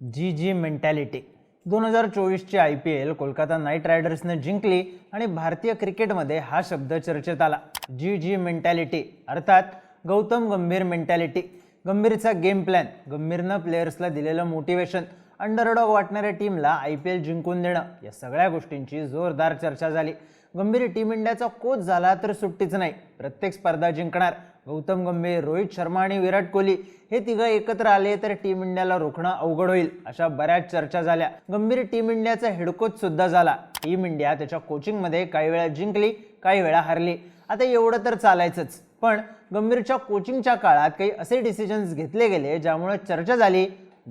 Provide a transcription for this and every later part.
जी जी mentality दोन हजार चोवीसची I P L Kolkata night रायडर्सनं जिंकली आणि भारतीय क्रिकेटमध्ये हा शब्द चर्चेत आला. जी जी मेंटॅलिटी अर्थात गौतम गंभीर मेंटॅलिटी गंभीरचा गेम प्लॅन गंभीरनं प्लेयर्सला दिलेलं मोटिवेशन अंडरडॉग वाटणाऱ्या टीमला आय पी एल जिंकून देणं या सगळ्या गोष्टींची जोरदार चर्चा झाली. गंभीर टीम इंडियाचा कोच झाला तर सुट्टीच नाही. प्रत्येक स्पर्धा जिंकणार. गौतम गंभीर रोहित शर्मा आणि विराट कोहली हे तिघं एकत्र आले तर टीम इंडियाला रोखणं अवघड होईल अशा बऱ्याच चर्चा झाल्या. गंभीर टीम इंडियाचा हेडकोच सुद्धा झाला. टीम इंडिया त्याच्या कोचिंगमध्ये काही वेळा जिंकली काही वेळा हरली. आता एवढं तर चालायचंच. पण गंभीरच्या कोचिंगच्या काळात काही असे डिसिजन्स घेतले गेले ज्यामुळे चर्चा झाली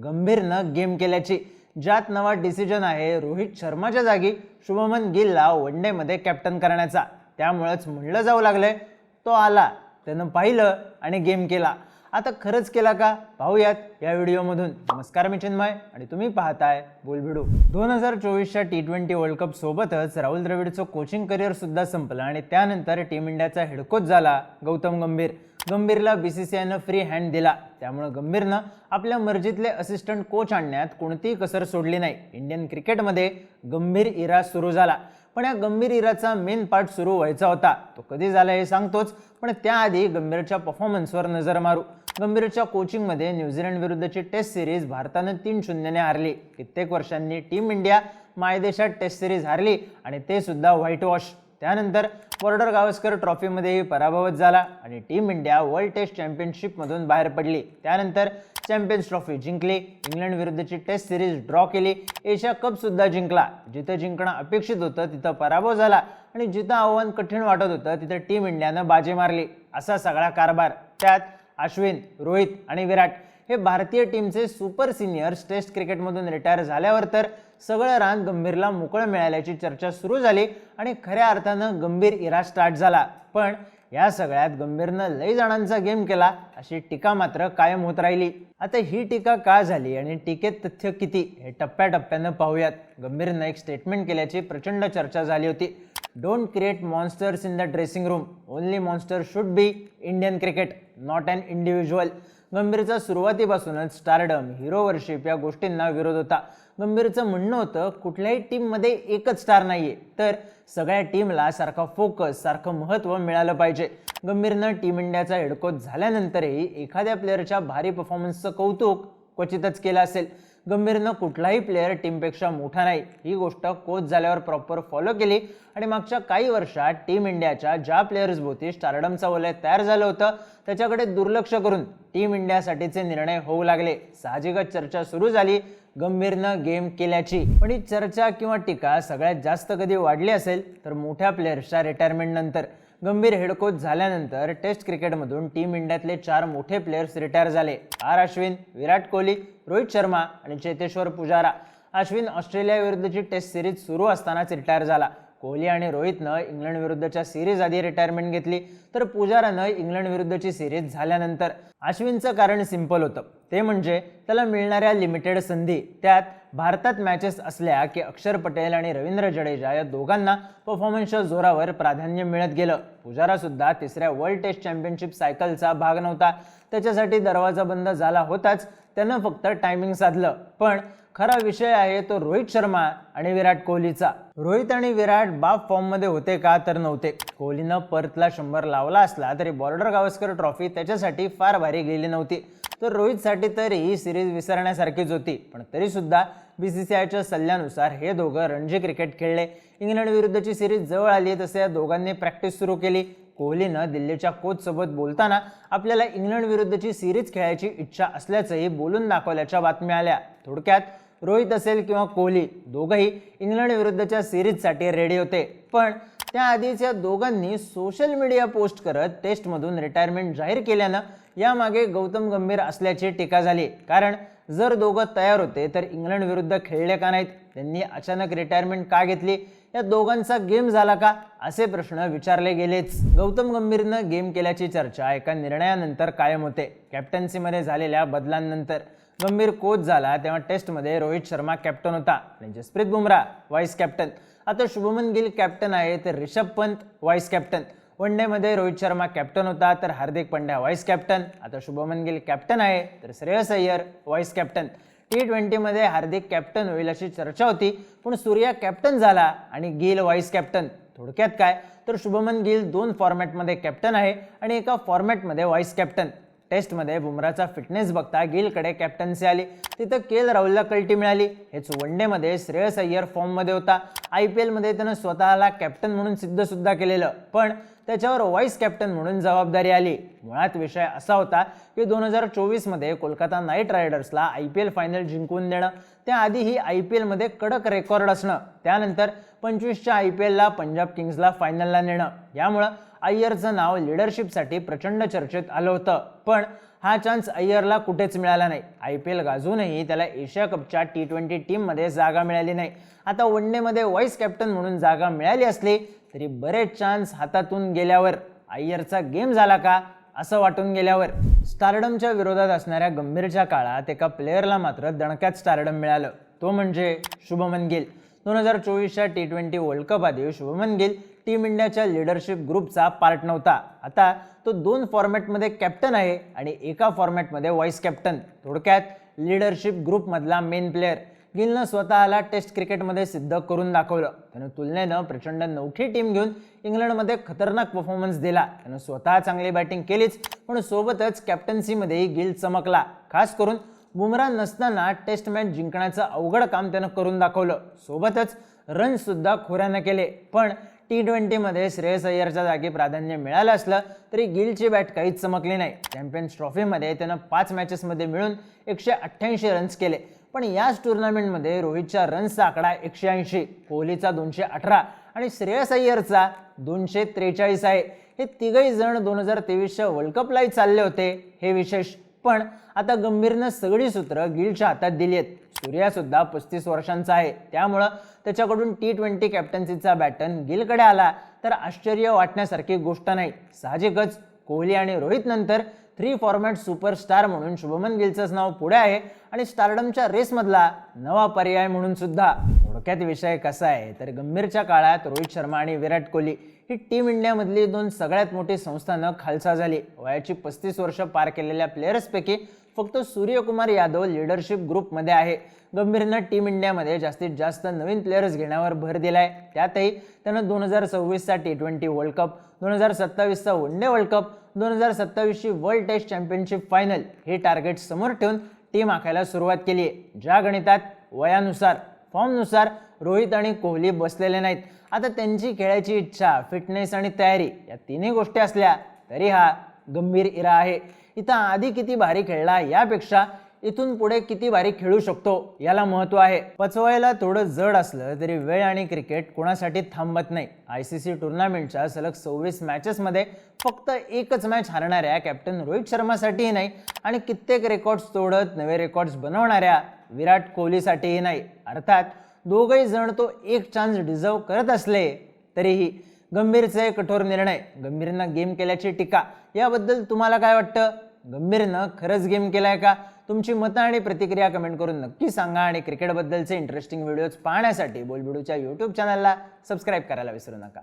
गंभीरनं गेम केल्याची. ज्यात नवा डिसिजन आहे रोहित शर्माच्या जागी शुभमन गिलला वन डेमध्ये कॅप्टन करण्याचा. त्यामुळेच म्हणलं जाऊ लागलंय तो आला. त्यानं पाहिलं आणि गेम केला. आता खरंच केला का? पाहूयात या व्हिडिओमधून. नमस्कार मी चिन्मय आणि तुम्ही पाहताय बोलभिडू दोन हजार चोवीसच्या टी ट्वेंटी वर्ल्ड कप सोबतच राहुल द्रविडचं कोचिंग करिअर सुद्धा संपलं आणि त्यानंतर टीम इंडियाचा हेडकोच झाला गौतम गंभीर. गंभीरला बी सी सी आयनं फ्री हँड दिला. त्यामुळे गंभीरनं आपल्या मर्जीतले असिस्टंट कोच आणण्यात कोणतीही कसर सोडली नाही. इंडियन क्रिकेटमध्ये गंभीर इरा सुरू झाला. पण या गंभीर इराचा मेन पार्ट सुरू व्हायचा होता. तो कधी झाला हे सांगतोच पण त्याआधी गंभीरच्या परफॉर्मन्सवर नजर मारू. गंभीरच्या कोचिंगमध्ये न्यूझीलंड विरुद्धची टेस्ट सिरीज भारतानं तीन शून्यने हारली. कित्येक वर्षांनी टीम इंडिया मायदेशात टेस्ट सिरीज हारली आणि ते सुद्धा व्हाईट वॉश त्यानंतर बॉर्डर गावस्कर ट्रॉफीमध्येही पराभवच झाला आणि टीम इंडिया वर्ल्ड टेस्ट चॅम्पियनशिपमधून बाहेर पडली. त्यानंतर चॅम्पियन्स ट्रॉफी जिंकली. इंग्लंड विरुद्धची टेस्ट सिरीज ड्रॉ केली. एशिया कप सुद्धा जिंकला. जिथं जिंकणं अपेक्षित होतं तिथं पराभव झाला. आणि जिथं आव्हान कठीण वाटत होतं तिथं टीम इंडियानं बाजी मारली. असा सगळा कारभार. त्यात अश्विन रोहित आणि विराट हे भारतीय टीमचे सुपर सिनियर्स टेस्ट क्रिकेटमधून रिटायर झाल्यावर तर सगळं रान गंभीरला मोकळं मिळाल्याची चर्चा सुरू झाली आणि खऱ्या अर्थानं गंभीर इरा स्टार्ट झाला. पण या सगळ्यात गंभीरनं लई जणांचा गेम केला अशी टीका मात्र कायम होत राहिली. आता ही टीका का झाली आणि टीकेत तथ्य किती हे टप्प्याटप्प्यानं पाहूयात. गंभीरनं एक स्टेटमेंट केल्याची प्रचंड चर्चा झाली होती. Don't create monsters in the dressing room only monster should be Indian cricket not an individual गंभीरचा सुरुवातीपासूनच स्टारडम हिरो वर्शिप या गोष्टींना विरोध होता. गंभीरचं म्हणणं होतं कुठल्याही टीममध्ये एकच स्टार नाहीये. तर सगळ्या टीमला सारखा फोकस सारखं महत्त्व मिळालं पाहिजे. गंभीरनं टीम इंडियाचा हेडकोच झाल्यानंतरही एखाद्या प्लेअरच्या भारी परफॉर्मन्सचं कौतुक क्वचितच केलं असेल. गंभीरनं कुठलाही प्लेअर टीमपेक्षा मोठा नाही. ही गोष्ट कोच झाल्यावर प्रॉपर फॉलो केली. आणि मागच्या काही वर्षात टीम इंडियाच्या ज्या प्लेयर्सभोवती स्टारडमचा वलय तयार झालं होतं त्याच्याकडे दुर्लक्ष करून टीम इंडियासाठीचे निर्णय होऊ लागले. साहजिकच चर्चा सुरू झाली गंभीरनं गेम केल्याची. पण ही चर्चा किंवा टीका सगळ्यात जास्त कधी वाढली असेल तर मोठ्या प्लेयर्सच्या रिटायरमेंट नंतर. गंभीर हेड कोच झाल्यानंतर टेस्ट क्रिकेटमधून टीम इंडियातले चार मोठे प्लेयर्स रिटायर झाले. आर अश्विन विराट कोहली रोहित शर्मा आणि चेतेश्वर पुजारा. अश्विन ऑस्ट्रेलियाविरुद्धची टेस्ट सिरीज सुरू असतानाच रिटायर झाला. कोहली आणि रोहितनं इंग्लंड विरुद्धच्या सिरीज आधी रिटायरमेंट घेतली तर पुजारानं इंग्लंड विरुद्धची सिरीज झाल्यानंतर अश्विनचं कारण सिंपल होतं. ते म्हणजे त्याला मिळणाऱ्या लिमिटेड संधी त्यात भारतात मॅचेस असल्या की अक्षर पटेल आणि रवींद्र जडेजा या दोघांना परफॉर्मन्सच्या जोरावर प्राधान्य मिळत गेलं. पुजारा सुद्धा तिसऱ्या वर्ल्ड टेस्ट चॅम्पियनशिप सायकलचा भाग नव्हता. त्याच्यासाठी दरवाजा बंद झाला होताच त्यानं फक्त टायमिंग साधलं. पण खरा विषय आहे तो रोहित शर्मा आणि विराट कोहलीचा. रोहित आणि विराट बाप फॉर्ममध्ये होते का तर नव्हते. कोहलीनं परतला शंभर लावला असला तरी बॉर्डर गावस्कर ट्रॉफी त्याच्यासाठी फार भारी गेली नव्हती. तर रोहितसाठी तर ही सिरीज विसरण्यासारखीच होती. पण तरीसुद्धा बी सी सी आयच्या सल्ल्यानुसार हे दोघं रणजी क्रिकेट खेळले. इंग्लंड विरुद्धची सिरीज जवळ आली तसे या दोघांनी प्रॅक्टिस सुरू केली. कोहलीनं दिल्लीच्या कोचसोबत बोलताना आपल्याला इंग्लंड विरुद्धची सिरीज खेळायची इच्छा असल्याचंही बोलून दाखवल्याच्या बातम्या आल्या. थोडक्यात रोहित असेल किंवा कोहली दोघंही इंग्लंड विरुद्धच्या सिरीजसाठी रेडी होते. पण त्याआधीच या दोघांनी सोशल मीडिया पोस्ट करत टेस्टमधून रिटायरमेंट जाहीर केल्यानं यामागे गौतम गंभीर असल्याची टीका झाली. कारण जर दोघं तयार होते तर इंग्लंड विरुद्ध खेळले का नाहीत? त्यांनी अचानक रिटायरमेंट का घेतली? या दोघांचा गेम झाला का? असे प्रश्न विचारले गेलेच. गौतम गंभीरनं गेम केल्याची चर्चा एका निर्णयानंतर कायम होते. कॅप्टन्सीमध्ये झालेल्या बदलांनंतर. गंभीर कोच झाला तेव्हा टेस्टमध्ये रोहित शर्मा कॅप्टन होता. आणि जसप्रीत बुमराह व्हाईस कॅप्टन आता शुभमन गिल कॅप्टन आहे तर Rishabh Pant vice captain one डेमध्ये Rohit Sharma captain होता तर हार्दिक पंड्या व्हाईस कॅप्टन आता शुभमन गिल कॅप्टन आहे तर Shreyas Iyer vice captain T ट्वेंटीमध्ये Hardik captain होईल अशी चर्चा होती पण सूर्या कॅप्टन झाला आणि गिल व्हाईस कॅप्टन थोडक्यात काय? तर शुभमन गिल दोन फॉर्मॅटमध्ये कॅप्टन आहे आणि एका फॉर्मॅटमध्ये व्हाईस कॅप्टन टेस्टमध्ये बुमराचा फिटनेस बघता गिलकडे कॅप्टन्सी आली. तिथं केल राहुलला कल्टी मिळाली. हेच वन डेमध्ये श्रेयस अय्यर फॉर्ममध्ये होता. आय पी एलमध्ये त्यानं स्वतःला कॅप्टन म्हणून सिद्धसुद्धा केलेलं. पण त्याच्यावर व्हाईस कॅप्टन म्हणून जबाबदारी आली. मुळात विषय असा होता की दोन हजार चोवीसमध्ये कोलकाता नाईट रायडर्सला आय पी एल फायनल जिंकून देणं. त्याआधीही आय पी एलमध्ये कडक रेकॉर्ड असणं. त्यानंतर पंचवीसच्या आय पी एलला पंजाब किंग्सला फायनलला नेणं. यामुळं अय्यरचं नाव लिडरशिपसाठी प्रचंड चर्चेत आलं होतं. पण हा चान्स अय्यरला कुठेच मिळाला नाही. आय पी एल गाजूनही त्याला एशिया कपच्या टी ट्वेंटी टीममध्ये जागा मिळाली नाही. आता वन डेमध्ये व्हाईस कॅप्टन म्हणून जागा मिळाली असली तरी बरेच चान्स हातातून गेल्यावर अय्यरचा गेम झाला का? असं वाटून गेल्यावर स्टारडमच्या विरोधात असणाऱ्या गंभीरच्या काळात एका प्लेअरला मात्र दणक्यात स्टारडम मिळालं. तो म्हणजे शुभमन गिल. दोन हजार चोवीसच्या टी ट्वेंटी वर्ल्ड कप आधी शुभमन गिल टीम इंडियाच्या लिडरशिप ग्रुपचा पार्ट नव्हता. आता तो दोन फॉर्मॅटमध्ये कॅप्टन आहे आणि एका फॉर्मॅटमध्ये व्हाईस कॅप्टन थोडक्यात लिडरशिप ग्रुपमधला मेन प्लेअर गिलनं स्वतःला टेस्ट क्रिकेटमध्ये सिद्ध करून दाखवलं. त्यानं तुलनेनं प्रचंड नवखी टीम घेऊन इंग्लंडमध्ये खतरनाक परफॉर्मन्स दिला. त्यानं स्वतः चांगली बॅटिंग केलीच पण सोबतच कॅप्टन्सीमध्येही गिल चमकला. खास करून बुमरा नसताना टेस्ट मॅच जिंकण्याचं अवघड काम त्यानं करून दाखवलं. सोबतच रनसुद्धा खोऱ्यानं केले. पण टी ट्वेंटीमध्ये श्रेयस अय्यरच्या जागी प्राधान्य मिळालं असलं तरी गिलची बॅट काहीच चमकली नाही. चॅम्पियन्स ट्रॉफीमध्ये त्यानं पाच मॅचेसमध्ये मिळून एकशे अठ्ठ्याऐंशी रन्स केले. पण याच टुर्नामेंटमध्ये रोहितच्या रन्सचा आकडा एकशे ऐंशी कोहलीचा दोनशे अठरा आणि श्रेयस अय्यरचा दोनशे त्रेचाळीस आहे. हे तिघही जण दोन हजार तेवीसच्या वर्ल्ड कपलाही चालले होते हे विशेष. पण आता गंभीरनं सगळी सूत्र गिलच्या हातात दिली आहेत. सूर्यासुद्धा पस्तीस वर्षांचा आहे. त्यामुळं त्याच्याकडून टी ट्वेंटी कॅप्टन्सीचा बॅटन गिलकडे आला. तर आश्चर्य वाटण्यासारखी गोष्ट नाही. साहजिकच कोहली आणि रोहित नंतर थ्री फॉर्मॅट सुपरस्टार म्हणून शुभमन गिलचंच नाव पुढे आहे. आणि स्टारडमच्या रेसमधला नवा पर्याय म्हणून सुद्धा थोडक्यात विषय कसा आहे? तर गंभीरच्या काळात रोहित शर्मा आणि विराट कोहली ही टीम इंडियामधली दोन सगळ्यात मोठी संस्थानं खालसा झाली. वयाची पस्तीस वर्ष पार केलेल्या प्लेयर्सपैकी फक्त सूर्यकुमार यादव लिडरशिप ग्रुपमध्ये आहे. गंभीरनं टीम इंडियामध्ये जास्तीत जास्त नवीन प्लेयर्स घेण्यावर भर दिलाय. त्यातही त्यानं दोन हजार सव्वीसचा टी ट्वेंटी वर्ल्ड कप दोन हजार सत्तावीसचा वन डे वर्ल्ड कप दोन हजार सत्तावीसची वर्ल्ड टेस्ट चॅम्पियनशिप फायनल हे टार्गेट समोर ठेवून टीम आखायला सुरुवात केली आहे. ज्या गणितात वयानुसार फॉर्मनुसार रोहित आणि कोहली बसलेले नाहीत. आता त्यांची खेळायची इच्छा फिटनेस आणि तयारी या तिन्ही गोष्टी असल्या तरी हा गंभीर इरा आहे. इथं आधी किती भारी खेळला यापेक्षा इथून पुढे किती भारी खेळू शकतो याला महत्त्व आहे. पचवायला थोडं जड असलं तरी वेळ आणि क्रिकेट कोणासाठी थांबत नाही. आय सी सी टुर्नामेंटच्या सलग सव्वीस मॅचेसमध्ये फक्त एकच मॅच हारणाऱ्या कॅप्टन रोहित शर्मासाठीही नाही आणि कित्येक रेकॉर्ड्स तोडत नवे रेकॉर्ड्स बनवणाऱ्या विराट कोहलीसाठीही नाही. अर्थात दोघही जण तो एक चान्स डिझर्व करत असले तरीही गंभीरचे कठोर निर्णय गंभीरनं गेम केल्याची टीका याबद्दल तुम्हाला काय वाटतं? गंभीरनं खरंच गेम केलाय का? तुमची मतं आणि प्रतिक्रिया कमेंट करून नक्की सांगा आणि क्रिकेटबद्दलचे इंटरेस्टिंग व्हिडिओज पाहण्यासाठी बोलबिडूच्या यूट्यूब चॅनलला सबस्क्राईब करायला विसरू नका.